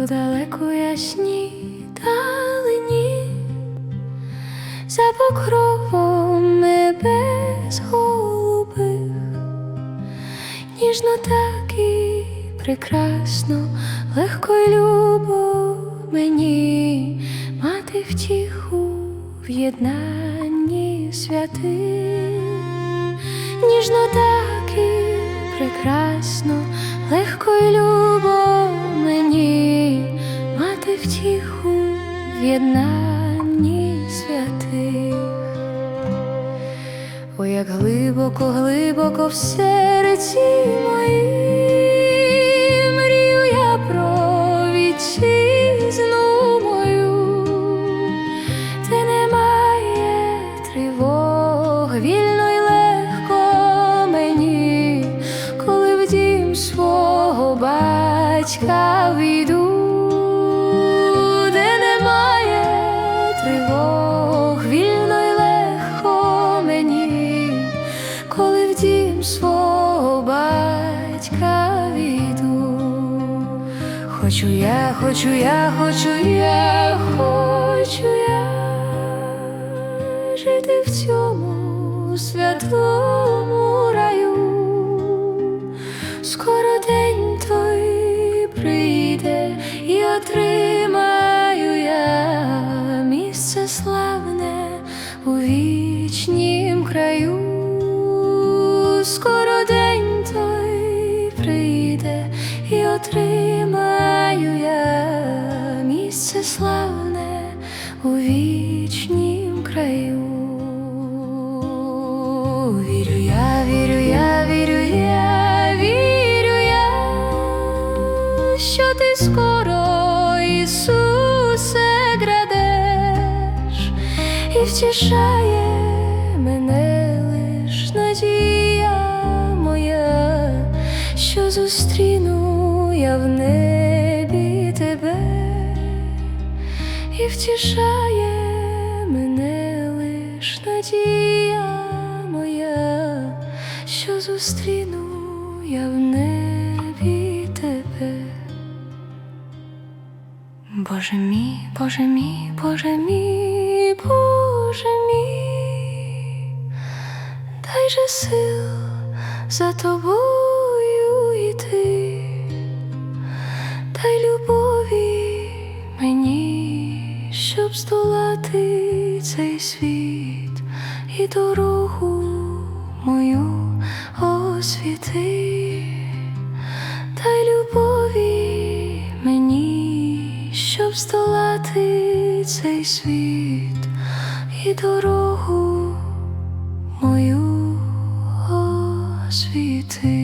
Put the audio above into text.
У ясні ясній далині за покровом небес голубих, ніжно так і прекрасно, легко й любо мені. Мати втіху в єднанні святих, ніжно так і прекрасно, легко й любо єднанні святих. О, як глибоко, глибоко в серці моїм мрію я про вітчизну мою, де немає тривог, вільно й легко мені, коли в дім свого батька війду, батька війду. Хочу я, хочу я, хочу я, хочу я жити в цьому святому раю. Скоро день той прийде і отримаю я місце славне у вічнім краю. Скоро місце славне у вічнім краю. Вірю я, вірю я, вірю я, вірю я, що ти скоро, Ісусе, градеш і втішає мене лиш надія моя, що зустріну я в небі втішає мене лиш надія моя, що зустріну я в небі тебе. Боже мій, Боже мій, Боже мій, Боже мій, дай же сил за тобою щоб здолати цей світ і дорогу мою освіти, дай любові мені, щоб здолати цей світ і дорогу мою освіти.